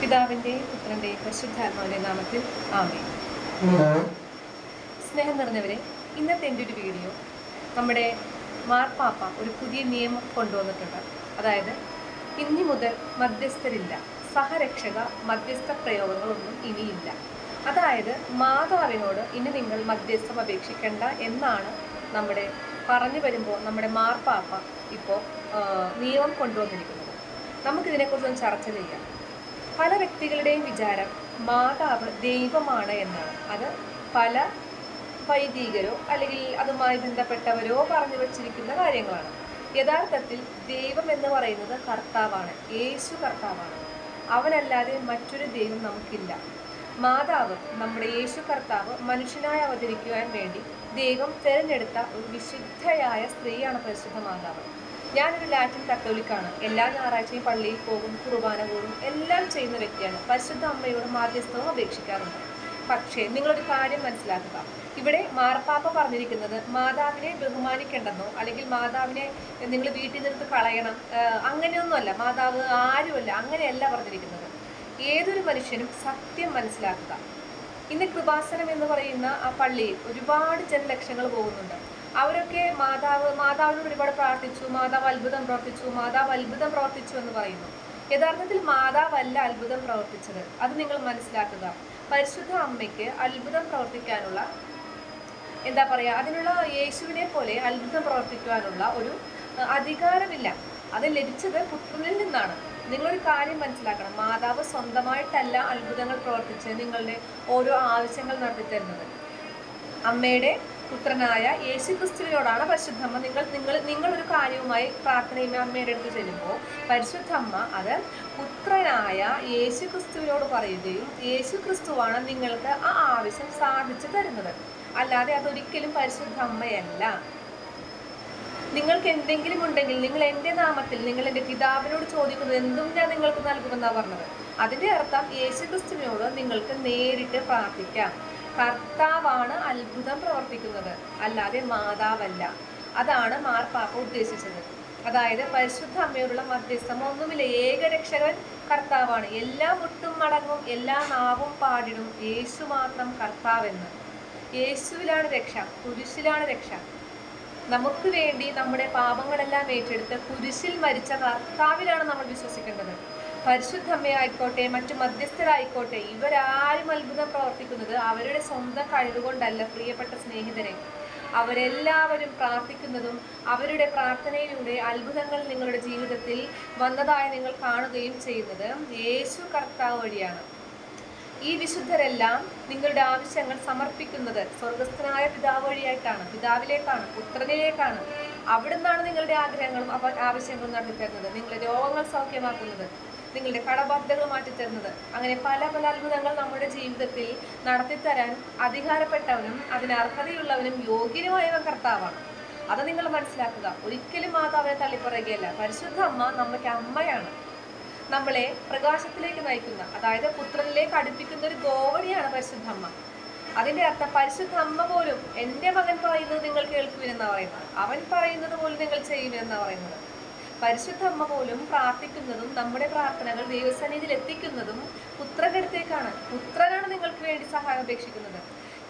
പിതാവിന്റെയും പുത്രന്റെയും പരിശുദ്ധാത്മാവിന്റെ നാമത്തിൽ ആമേ സ്നേഹം നിറഞ്ഞവരെ ഇന്നത്തെ എന്റെ ഒരു വീഡിയോ നമ്മുടെ മാർപ്പാപ്പ ഒരു പുതിയ നിയമം കൊണ്ടുവന്നിട്ടുണ്ട്. അതായത് ഇനി മുതൽ മധ്യസ്ഥരില്ല. സഹരക്ഷക മധ്യസ്ഥ പ്രയോഗങ്ങളൊന്നും ഇനിയില്ല. അതായത് മാതാവിനോട് ഇനി നിങ്ങൾ മധ്യസ്ഥം അപേക്ഷിക്കേണ്ട എന്നാണ് നമ്മുടെ പറഞ്ഞു വരുമ്പോൾ നമ്മുടെ മാർപ്പാപ്പ ഇപ്പോൾ നിയമം കൊണ്ടുവന്നിരിക്കുന്നത്. നമുക്കിതിനെക്കുറിച്ചൊന്ന് ചർച്ച ചെയ്യാം. പല വ്യക്തികളുടെയും വിചാരം മാതാവ് ദൈവമാണ് എന്നാണ്. അത് പല വൈദികരോ അല്ലെങ്കിൽ അതുമായി ബന്ധപ്പെട്ടവരോ പറഞ്ഞു വച്ചിരിക്കുന്ന കാര്യങ്ങളാണ്. യഥാർത്ഥത്തിൽ ദൈവം എന്ന് പറയുന്നത് കർത്താവാണ്. യേശു കർത്താവാണ്. അവനല്ലാതെ മറ്റൊരു ദൈവം നമുക്കില്ല. മാതാവ് നമ്മുടെ യേശു കർത്താവ് മനുഷ്യനായി അവതരിക്കുവാൻ വേണ്ടി ദൈവം തിരഞ്ഞെടുത്ത ഒരു വിശുദ്ധയായ സ്ത്രീയാണ് പരിശുദ്ധ മാതാവ്. ഞാനൊരു ലാറ്റിൻ കത്തോലിക്കാണ് എല്ലാ ഞായറാഴ്ചയും പള്ളിയിൽ പോകും കുർബാന കൂടും എല്ലാം ചെയ്യുന്ന വ്യക്തിയാണ്. പരിശുദ്ധ അമ്മയോട് മാധ്യസ്ഥവും അപേക്ഷിക്കാറുണ്ട്. പക്ഷേ നിങ്ങളൊരു കാര്യം മനസ്സിലാക്കുക. ഇവിടെ മാർപ്പാപ്പ പറഞ്ഞിരിക്കുന്നത് മാതാവിനെ ബഹുമാനിക്കേണ്ടെന്നോ അല്ലെങ്കിൽ മാതാവിനെ നിങ്ങൾ വീട്ടിൽ നിന്ന് കളയണം അങ്ങനെയൊന്നുമല്ല. മാതാവ് ആരുമല്ല അങ്ങനെയല്ല പറഞ്ഞിരിക്കുന്നത്. ഏതൊരു മനുഷ്യനും സത്യം മനസ്സിലാക്കുക. ഇന്ന് കൃപാസനം എന്ന് പറയുന്ന ആ പള്ളിയിൽ ഒരുപാട് ജനലക്ഷങ്ങൾ പോകുന്നുണ്ട്. അവരൊക്കെ മാതാവ് മാതാവിനോട് ഒരുപാട് പ്രാർത്ഥിച്ചു മാതാവ് അത്ഭുതം പ്രവർത്തിച്ചു മാതാവ് അത്ഭുതം പ്രവർത്തിച്ചു എന്ന് പറയുന്നു. യഥാർത്ഥത്തിൽ മാതാവല്ല അത്ഭുതം പ്രവർത്തിച്ചത്. അത് നിങ്ങൾ മനസ്സിലാക്കുക. പരിശുദ്ധ അമ്മയ്ക്ക് അത്ഭുതം പ്രവർത്തിക്കാനുള്ള എന്താ പറയുക അതിനുള്ള യേശുവിനെ പോലെ അത്ഭുതം പ്രവർത്തിക്കുവാനുള്ള ഒരു അധികാരമില്ല. അത് ലഭിച്ചത് പുത്രനിൽ നിന്നാണ്. നിങ്ങളൊരു കാര്യം മനസ്സിലാക്കണം. മാതാവ് സ്വന്തമായിട്ടല്ല അത്ഭുതങ്ങൾ പ്രവർത്തിച്ച് നിങ്ങളുടെ ഓരോ ആവശ്യങ്ങൾ നടത്തി തരുന്നത് അമ്മയുടെ പുത്രനായ യേശു ക്രിസ്തുവിനോടാണ് പരിശുദ്ധമ്മ. നിങ്ങൾ നിങ്ങൾ നിങ്ങളൊരു കാര്യവുമായി പ്രാർത്ഥനയുമായി അമ്മയുടെ അടുത്ത് ചെല്ലുമ്പോൾ പരിശുദ്ധമ്മ അത് പുത്രനായ യേശു ക്രിസ്തുവിനോട് പറയുകയും യേശു ക്രിസ്തുവാണ് നിങ്ങൾക്ക് ആ ആവശ്യം സാധിച്ചു തരുന്നത്. അല്ലാതെ അതൊരിക്കലും പരിശുദ്ധ അമ്മയല്ല നിങ്ങൾക്ക് എന്തെങ്കിലും ഉണ്ടെങ്കിൽ നിങ്ങൾ എന്റെ നാമത്തിൽ നിങ്ങൾ എന്റെ പിതാവിനോട് ചോദിക്കുന്നത് എന്തും ഞാൻ നിങ്ങൾക്ക് നൽകുമെന്നാണ് പറഞ്ഞത്. അതിന്റെ അർത്ഥം യേശു ക്രിസ്തുവിനോട് നിങ്ങൾക്ക് നേരിട്ട് പ്രാർത്ഥിക്കാം. കർത്താവാണ് അത്ഭുതം പ്രവർത്തിക്കുന്നത്. അല്ലാതെ മാതാവല്ല. അതാണ് മാർപ്പാപ്പ ഉദ്ദേശിച്ചത്. അതായത് പരിശുദ്ധ അമ്മയോടുള്ള മധ്യസ്ഥം ഒന്നുമില്ല. ഏകരക്ഷകൻ കർത്താവാണ്. എല്ലാ മുട്ടും മടങ്ങും എല്ലാ നാവും പാടിടും യേശു മാത്രം കർത്താവെന്ന്. യേശുവിലാണ് രക്ഷ കുരിശിലാണ് രക്ഷ. നമുക്ക് വേണ്ടി നമ്മുടെ പാപങ്ങളെല്ലാം ഏറ്റെടുത്ത് കുരിശിൽ മരിച്ച കർത്താവിലാണ് നമ്മൾ വിശ്വസിക്കേണ്ടത്. പരിശുദ്ധമ്മയായിക്കോട്ടെ മറ്റു മധ്യസ്ഥരായിക്കോട്ടെ ഇവരാരും അത്ഭുതം പ്രവർത്തിക്കുന്നത് അവരുടെ സ്വന്തം കഴിവുകൊണ്ടല്ല പ്രിയപ്പെട്ട സ്നേഹിതരെ. അവരെല്ലാവരും പ്രാർത്ഥിക്കുന്നതും അവരുടെ പ്രാർത്ഥനയിലൂടെ അത്ഭുതങ്ങൾ നിങ്ങളുടെ ജീവിതത്തിൽ വന്നതായി നിങ്ങൾ കാണുകയും ചെയ്യുന്നത് യേശു കർത്താവ് വഴിയാണ്. ഈ വിശുദ്ധരെല്ലാം നിങ്ങളുടെ ആവശ്യങ്ങൾ സമർപ്പിക്കുന്നത് സ്വർഗസ്ഥനായ പിതാവ് വഴിയായിട്ടാണ് പിതാവിലേക്കാണ് പുത്രനിലേക്കാണ്. അവിടുന്നാണ് നിങ്ങളുടെ ആഗ്രഹങ്ങളും ആവശ്യങ്ങളും നടത്തിത്തരുന്നത്. നിങ്ങളുടെ രോഗങ്ങൾ സൗഖ്യമാക്കുന്നത്. നിങ്ങളുടെ കടബാധ്യതകൾ മാറ്റിത്തരുന്നത്. അങ്ങനെ പല പല അത്ഭുതങ്ങൾ നമ്മുടെ ജീവിതത്തിൽ നടത്തിത്തരാൻ അധികാരപ്പെട്ടവനും അതിന് അർഹതയുള്ളവനും യോഗ്യനുമായവൻ കർത്താവാണ്. അത് നിങ്ങൾ മനസ്സിലാക്കുക. ഒരിക്കലും മാതാവിനെ തള്ളിപ്പറയുകയല്ല. പരിശുദ്ധ അമ്മ നമുക്ക് അമ്മയാണ്. നമ്മളെ പ്രകാശത്തിലേക്ക് നയിക്കുന്ന അതായത് പുത്രനിലേക്ക് അടുപ്പിക്കുന്ന ഒരു ഗോവണിയാണ് പരിശുദ്ധ അമ്മ. അതിന്റെ അർത്ഥം പരിശുദ്ധ അമ്മ പോലും എന്റെ മകൻ പറയുന്നത് നിങ്ങൾ കേൾക്കുവിനെന്നാണ് പറയുന്നത്. അവൻ പറയുന്നത് പോലും നിങ്ങൾ ചെയ്യുമെന്നാണ് പറയുന്നത്. പരിശുദ്ധ അമ്മ പോലും പ്രാർത്ഥിക്കുന്നതും നമ്മുടെ പ്രാർത്ഥനകൾ ദൈവസന്നിധിയിൽ എത്തിക്കുന്നതും പുത്രകരത്തേക്കാണ്. പുത്രനാണ് നിങ്ങൾക്ക് വേണ്ടി സഹായം അപേക്ഷിക്കുന്നത്.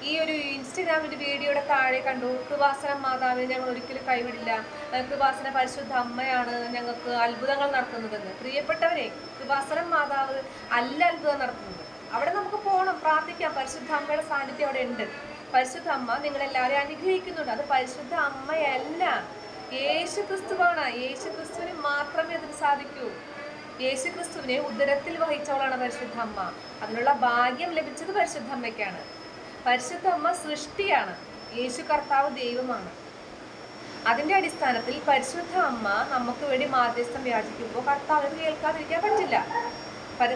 ഈ ഒരു ഇൻസ്റ്റഗ്രാമിന്റെ വീഡിയോയുടെ താഴെ കണ്ടു കൃപാസന മാതാവിനെ ഞങ്ങൾ ഒരിക്കലും കൈവിടില്ല. കൃപാസന പരിശുദ്ധ അമ്മയാണ് ഞങ്ങൾക്ക് അത്ഭുതങ്ങൾ നടത്തുന്നതെന്ന് പ്രിയപ്പെട്ടവരെ കൃപാസന മാതാവ് അല്ല അത്ഭുതം നടത്തുന്നത്. അവിടെ നമുക്ക് പോകണം പ്രാർത്ഥിക്കാം. പരിശുദ്ധ അമ്മയുടെ സാന്നിധ്യം അവിടെ ഉണ്ട്. പരിശുദ്ധ അമ്മ നിങ്ങളെല്ലാവരെയും അനുഗ്രഹിക്കുന്നുണ്ട്. അത് പരിശുദ്ധ അമ്മയല്ല. യേശു ക്രിസ്തുവാണ് മാത്രമേ അതിന് സാധിക്കൂ. യേശു ക്രിസ്തുവിനെ ഉദരത്തിൽ വഹിച്ചവളാണ് പരിശുദ്ധ അമ്മ അതിനുള്ള ഭാഗ്യം ലഭിച്ചത് പരിശുദ്ധ അമ്മയ്ക്കാണ് പരിശുദ്ധ അമ്മ സൃഷ്ടിയാണ്. യേശു കർത്താവ് ദൈവമാണ്. അതിന്റെ അടിസ്ഥാനത്തിൽ പരിശുദ്ധ അമ്മ നമുക്ക് വേണ്ടി മാധ്യസ്ഥം യാചിക്കുമ്പോൾ കർത്താവിന് കേൾക്കാതിരിക്കാൻ പറ്റില്ല.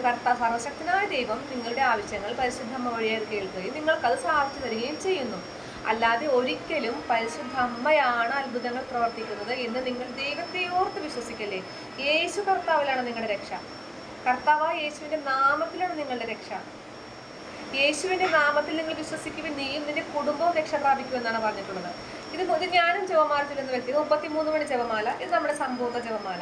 കർത്താവ് സർവശക്തനായ ദൈവം നിങ്ങളുടെ ആവശ്യങ്ങൾ പരിശുദ്ധ അമ്മ വഴിയായി കേൾക്കുകയും നിങ്ങൾക്കത് സാധിച്ചു തരികയും ചെയ്യുന്നു. അല്ലാതെ ഒരിക്കലും പരിശുദ്ധ അമ്മയാണ് അത്ഭുതങ്ങൾ പ്രവർത്തിക്കുന്നത് എന്ന് നിങ്ങൾ ദൈവത്തെ ഓർത്ത് വിശ്വസിക്കല്ലേ? യേശു കർത്താവിലാണ് നിങ്ങളുടെ രക്ഷ. കർത്താവായ യേശുവിന്റെ നാമത്തിലാണ് നിങ്ങളുടെ രക്ഷ. യേശുവിന്റെ നാമത്തിൽ നിങ്ങൾ വിശ്വസിക്കുമ്പോൾ നീയും നിന്റെ കുടുംബവും രക്ഷ പ്രാപിക്കുമെന്നാണ് പറഞ്ഞിട്ടുള്ളത്. ഇത് ഇത് ഞാനും ജപമാല ചൊല്ലുന്ന വ്യക്തി മുപ്പത്തിമൂന്ന് മണി ജപമാല ഇത് നമ്മുടെ സമ്പൂർണ ജപമാല.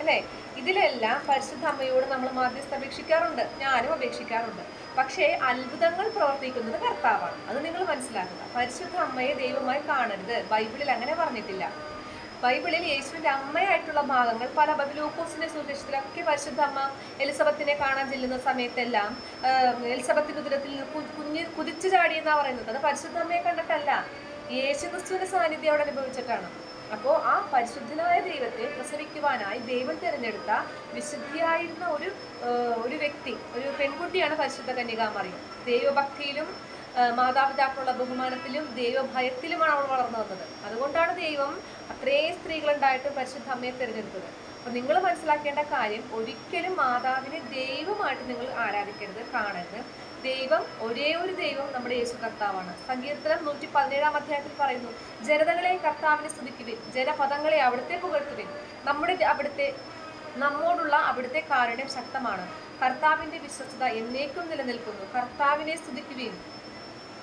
അല്ലേ? ഇതിലെല്ലാം പരിശുദ്ധ അമ്മയോട് നമ്മൾ മാധ്യസ്ഥ അപേക്ഷിക്കാറുണ്ട്. ഞാനും അപേക്ഷിക്കാറുണ്ട്. പക്ഷേ അത്ഭുതങ്ങൾ പ്രവർത്തിക്കുന്നത് കർത്താവാണ്. അത് നിങ്ങൾ മനസ്സിലാക്കുക. പരിശുദ്ധ അമ്മയെ ദൈവമായി കാണരുത്. ബൈബിളിൽ അങ്ങനെ പറഞ്ഞിട്ടില്ല. ബൈബിളിൽ യേശുവിന്റെ അമ്മയായിട്ടുള്ള ഭാഗങ്ങൾ പല ബബിലൂക്കോസിന്റെ സുവിശേഷത്തിലൊക്കെ പരിശുദ്ധ അമ്മ എലിസബത്തിനെ കാണാൻ ചെല്ലുന്ന സമയത്തെല്ലാം എലിസബത്തിന്റെ ഉദരത്തിൽ കുഞ്ഞ് കുതിച്ചു ചാടി എന്നാ പറയുന്നത്. അത് പരിശുദ്ധ അമ്മയെ കണ്ടിട്ടല്ല. യേശുക്രിസ്തുവിന്റെ സാന്നിധ്യം അവിടെ അനുഭവിച്ചിട്ടാണ്. അപ്പോൾ ആ പരിശുദ്ധനായ ദൈവത്തെ പ്രസവിക്കുവാനായി ദൈവം തിരഞ്ഞെടുത്ത വിശുദ്ധിയായിരുന്ന ഒരു ഒരു വ്യക്തി ഒരു പെൺകുട്ടിയാണ് പരിശുദ്ധ കന്യകാമറിയം ദൈവഭക്തിയിലും മാതാപിതാക്കളുള്ള ബഹുമാനത്തിലും ദൈവഭയത്തിലുമാണ് അവൾ വളർന്നു വന്നത്. അതുകൊണ്ടാണ് ദൈവം അത്രയും സ്ത്രീകളുണ്ടായിട്ട് പരിശുദ്ധ അമ്മയെ തിരഞ്ഞെടുത്തത്. അപ്പൊ നിങ്ങൾ മനസ്സിലാക്കേണ്ട കാര്യം ഒരിക്കലും മാതാവിനെ ദൈവമായിട്ട് നിങ്ങൾ ആരാധിക്കരുത് കാണരുത്. ദൈവം ഒരേ ഒരു ദൈവം നമ്മുടെ യേശു കർത്താവാണ്. സങ്കീർത്തനം നൂറ്റി പതിനേഴാം അധ്യായത്തിൽ പറയുന്നു ജനതകളെ കർത്താവിനെ സ്തുതിക്കുവിൻ ജനപദങ്ങളെ അവിടുത്തെ പുകഴ്ത്തുവിൻ. നമ്മുടെ അവിടുത്തെ നമ്മോടുള്ള അവിടുത്തെ കാരുണ്യം ശക്തമാണ്. കർത്താവിന്റെ വിശ്വസ്തത എന്നേക്കും നിലനിൽക്കുന്നു. കർത്താവിനെ സ്തുതിക്കുവിൻ.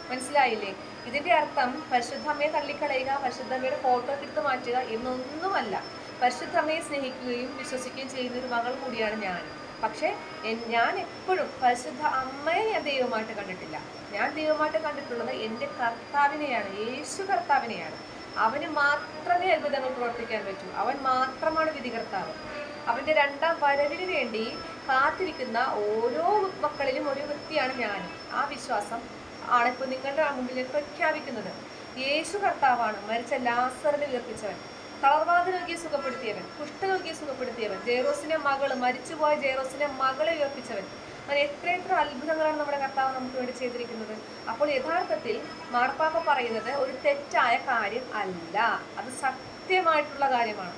മനസ്സിലായില്ലേ? ഇതിന്റെ അർത്ഥം പരിശുദ്ധമ്മയെ തള്ളിക്കളയുക പരിശുദ്ധമ്മയുടെ ഫോട്ടോ എടുത്ത് മാറ്റുക എന്നൊന്നുമല്ല. പരിശുദ്ധമ്മയെ സ്നേഹിക്കുകയും വിശ്വസിക്കുകയും ചെയ്യുന്ന ഒരു മകൾ കൂടിയാണ് ഞാൻ. പക്ഷേ ഞാൻ എപ്പോഴും പരിശുദ്ധ അമ്മയെ ഞാൻ ദൈവമായിട്ട് കണ്ടിട്ടില്ല. ഞാൻ ദൈവമായിട്ട് കണ്ടിട്ടുള്ളത് എന്റെ കർത്താവിനെയാണ് യേശു കർത്താവിനെയാണ്. അവന് മാത്രമേ അത്ഭുതങ്ങൾ പ്രവർത്തിക്കാൻ പറ്റൂ. അവൻ മാത്രമാണ് വിധികർത്താവ്. അവന്റെ രണ്ടാം വരവിന് വേണ്ടി കാത്തിരിക്കുന്ന ഓരോ മക്കളിലും ഒരു വൃത്തിയാണ് ഞാൻ. ആ വിശ്വാസം ആണിപ്പോൾ നിങ്ങളുടെ മുമ്പിൽ പ്രഖ്യാപിക്കുന്നത്. യേശു കർത്താവാണ്. മരിച്ച ലാസറിനെ ഉയർപ്പിച്ചവൻ തളർവാദ സുഖപ്പെടുത്തിയവൻ കുഷ്ഠരോഗിയെ സുഖപ്പെടുത്തിയവൻ ജയറോസിന്റെ മകൾ മരിച്ചുപോയ ജയറോസിന്റെ മകളെ ഉയർപ്പിച്ചവൻ. അങ്ങനെ എത്ര എത്ര അത്ഭുതങ്ങളാണ് നമ്മുടെ കർത്താവ് നമുക്ക് വേണ്ടി ചെയ്തിരിക്കുന്നത്. അപ്പോൾ യഥാർത്ഥത്തിൽ മാർപ്പാപ്പ പറയുന്നത് ഒരു തെറ്റായ കാര്യം അല്ല. അത് സത്യമായിട്ടുള്ള കാര്യമാണ്.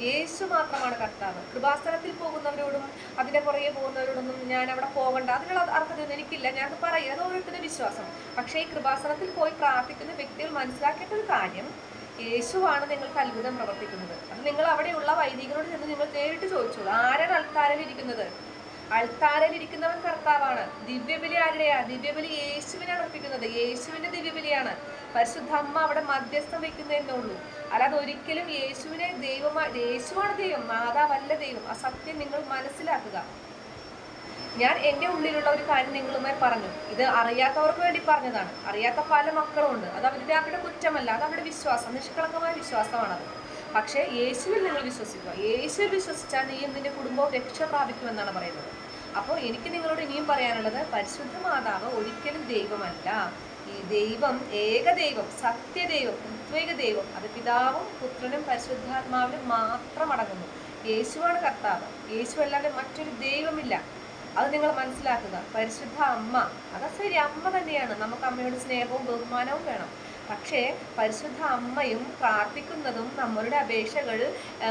യേശു മാത്രമാണ് കർത്താവ്. കൃപാസ്ഥലത്തിൽ പോകുന്നവരോടും അതിന്റെ പുറകെ പോകുന്നവരോടൊന്നും ഞാൻ അവിടെ പോകണ്ട. അതിനുള്ള അർഹതയൊന്നും എനിക്കില്ല. ഞാൻ പറയുന്നത് ഓരോരുത്തരുടെ വിശ്വാസം. പക്ഷേ ഈ കൃപാസനത്തിൽ പോയി പ്രാർത്ഥിക്കുന്ന വ്യക്തികൾ മനസ്സിലാക്കേണ്ട ഒരു കാര്യം യേശുവാണ് നിങ്ങൾക്ക് അത്ഭുതം പ്രവർത്തിക്കുന്നത്. അപ്പം നിങ്ങൾ അവിടെയുള്ള വൈദികരോട് ചെന്ന് നിങ്ങൾ നേരിട്ട് ചോദിച്ചോളൂ ആരാണ് അൾത്താരയിൽ അൾത്താരയിലിരിക്കുന്നവൻ കർത്താവാണ്. ദിവ്യബലി ആരുടെയാ? ദിവ്യബലി യേശുവിനാണ് അർപ്പിക്കുന്നത്. യേശുവിന്റെ ദിവ്യബലിയാണ്. പരിശുദ്ധമ്മ അവിടെ മധ്യസ്ഥം വെക്കുന്നതന്നെ ഉള്ളൂ. അല്ലാതെ ഒരിക്കലും യേശുവിനെ ദൈവമായി യേശുവാണ് ദൈവം മാതാവല്ല ദൈവം. ആ സത്യം നിങ്ങൾ മനസ്സിലാക്കുക. ഞാൻ എന്റെ ഉള്ളിലുള്ള ഒരു കാര്യം നിങ്ങളുമായി പറഞ്ഞു. ഇത് അറിയാത്തവർക്ക് വേണ്ടി പറഞ്ഞതാണ്. അറിയാത്ത പല മക്കളും ഉണ്ട് അത് അവരുടെ അവരുടെ കുറ്റമല്ല. അത് അവരുടെ വിശ്വാസം. നിഷ്കളങ്കമായ വിശ്വാസമാണത്. പക്ഷേ യേശുവിൽ നിങ്ങൾ വിശ്വസിക്കുക. യേശുവിൽ വിശ്വസിച്ചാൽ നീയും നിന്റെ കുടുംബവും രക്ഷ പ്രാപിക്കുമെന്നാണ് പറയുന്നത്. അപ്പോൾ എനിക്ക് നിങ്ങളോട് ഇനിയും പറയാനുള്ളത് പരിശുദ്ധ മാതാവ് ഒരിക്കലും ദൈവമല്ല. ഈ ദൈവം ഏകദൈവം സത്യദൈവം ഉദ്വേക ദൈവം അത് പിതാവും പുത്രനും പരിശുദ്ധാത്മാവിനും മാത്രം അടങ്ങുന്നു. യേശുവാണ് കർത്താവ്. യേശു അല്ലാതെ മറ്റൊരു ദൈവമില്ല. അത് നിങ്ങൾ മനസ്സിലാക്കുക. പരിശുദ്ധ അമ്മ. അത് ശരി അമ്മ തന്നെയാണ്. നമുക്ക് അമ്മയോട് സ്നേഹവും ബഹുമാനവും വേണം. പക്ഷേ പരിശുദ്ധ അമ്മയും പ്രാർത്ഥിക്കുന്നതും നമ്മളുടെ അപേക്ഷകൾ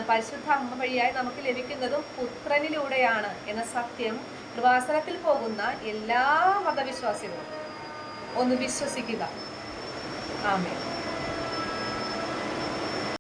പരിശുദ്ധ അമ്മ വഴിയായി നമുക്ക് ലഭിക്കുന്നതും പുത്രനിലൂടെയാണ് എന്ന സത്യം കൃപാസനത്തിൽ പോകുന്ന എല്ലാ മതവിശ്വാസികളും. ഒന്ന് വിശ്വസിക്കുക. ആമേ